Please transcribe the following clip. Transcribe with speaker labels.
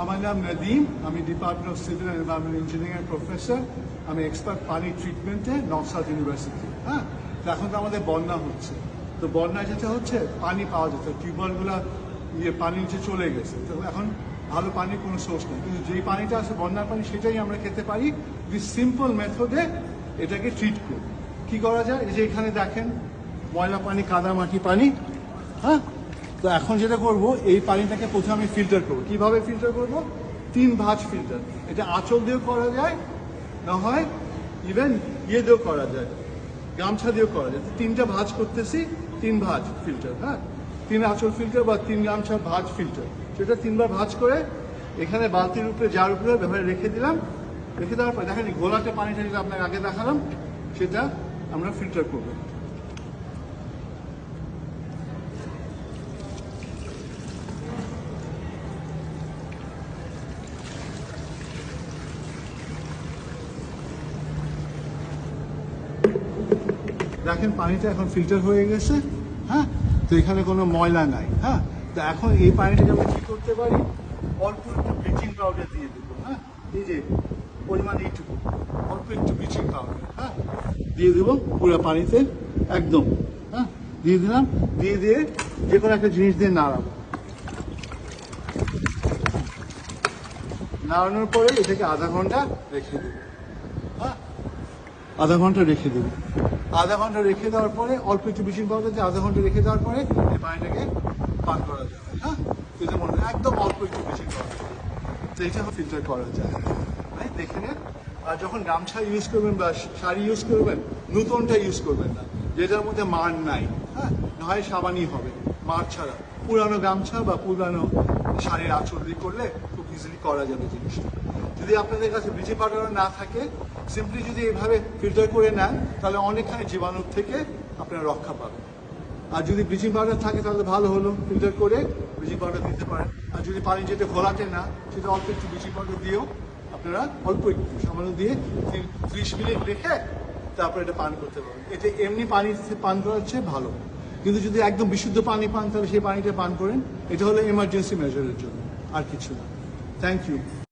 Speaker 1: আমার নাম নদীম, আমি department of civil and environment engineering professor আমি এক্সপার্ট পানি ট্রিটমেন্টে নর্থ ইউনিভার্সিটি হ্যাঁ? এখন তো আমাদের বন্যা হচ্ছে। তো বন্যা যেটা হচ্ছে, পানি পাওয়া যেত টিউবওয়েলগুলো ইয়ে পানি নিচে চলে গেছে। তো এখন ভালো পানির কোনো সোর্স নেই। কিন্তু যেই পানিটা আছে, বন্যার পানি, সেটাই আমরা খেতে পারি। উইথ সিম্পল মেথডে এটাকে ট্রিট করি। কী করা যায়? এই যে এখানে দেখেন, ময়লা পানি কাদা মাটি পানি হ্যাঁ? তো এখন যেটা করব, এই পানিটাকে প্রথমে আমি ফিল্টার করব। কীভাবে ফিল্টার করব? তিন ভাঁজ ফিল্টার এটা আঁচল দিয়েও করা যায়, না হয় ইভেন ইয়ে দিয়েও করা যায়, গামছা দিয়েও করা যায়। তিনটা ভাঁজ করতেছি, তিন ভাঁজ ফিল্টার হ্যাঁ? তিন আঁচল ফিল্টার বা তিন গামছা ভাঁজ ফিল্টার সেটা তিনবার ভাঁজ করে এখানে বালতির উপরে, যার উপরে ব্যবহারে রেখে দিলাম, রেখে দেওয়ার পর দেখেন গোলাটে পানিটা যেটা আপনাকে আগে দেখালাম, সেটা আমরা ফিল্টার করব। দেখেন পানিটা এখন ফিল্টার হয়ে গেছে হ্যাঁ? তো এখানে কোনো ময়লা নাই হ্যাঁ? তো এখন এই পানিটাকে আমরা কি করতে পারি? অল্প একটু ব্লিচিং পাউডার দিয়ে দেবো হ্যাঁ? এই যে পরিমাণ এইটুকু, অল্প একটু ব্লিচিং পাউডার হ্যাঁ? দিয়ে দেবো পুরো পানিতে, একদম হ্যাঁ? দিয়ে দিলাম, দিয়ে দিয়ে যে কোনো একটা জিনিস দিয়ে নাড়াবো। নাড়ানোর পরে এটাকে আধা ঘণ্টা রেখে দেবো হ্যাঁ? আধা ঘণ্টা রেখে দেবো। আধা ঘণ্টা রেখে দেওয়ার পরে, অল্প একটু ব্লিচিং পাউডার দিয়ে আধা ঘণ্টা রেখে দেওয়ার পরে এই পানিটাকে পান করা যাবে হ্যাঁ? মনে হয়, একদম অল্প একটু ব্লিচিং পাউডার তো এটা ফিল্টার করা যায়। ভাই দেখে নেন। আর যখন গামছা ইউজ করবেন বা শাড়ি ইউজ করবেন, নতুনটা ইউজ করবেন না। যেটার মধ্যে মার নাই হ্যাঁ? নয় হয় সাবানই হবে, মার ছাড়া। পুরানো গামছা বা পুরানো শাড়ির আঁচল করলে খুব ইজিলি করা যাবে জিনিসটা। যদি আপনাদের কাছে ব্লিচিং পাউডার না থাকে সিম্পলি যদি এইভাবে ফিল্টার করে নেন, তাহলে অনেকখানি জীবাণুর থেকে আপনারা রক্ষা পাবেন। আর যদি ব্লিচিং পাউডার থাকে, তাহলে ভালো হলো ফিল্টার করে ব্লিচিং পাউডার দিতে পারেন। আর যদি পানি যেটা ঘোলাতে না, সেটা অল্প একটু ব্লিচিং পাউডার দিয়েও আপনারা অল্প একটু সামান্য দিয়ে ত্রিশ মিনিট রেখে তারপর এটা পান করতে পারবেন। এটা এমনি পানি পান করার চেয়ে ভালো। কিন্তু যদি একদম বিশুদ্ধ পানি পান, তাহলে সেই পানিটা পান করেন। এটা হলো এমার্জেন্সি মেজারের জন্য, আর কিছু না। Thank you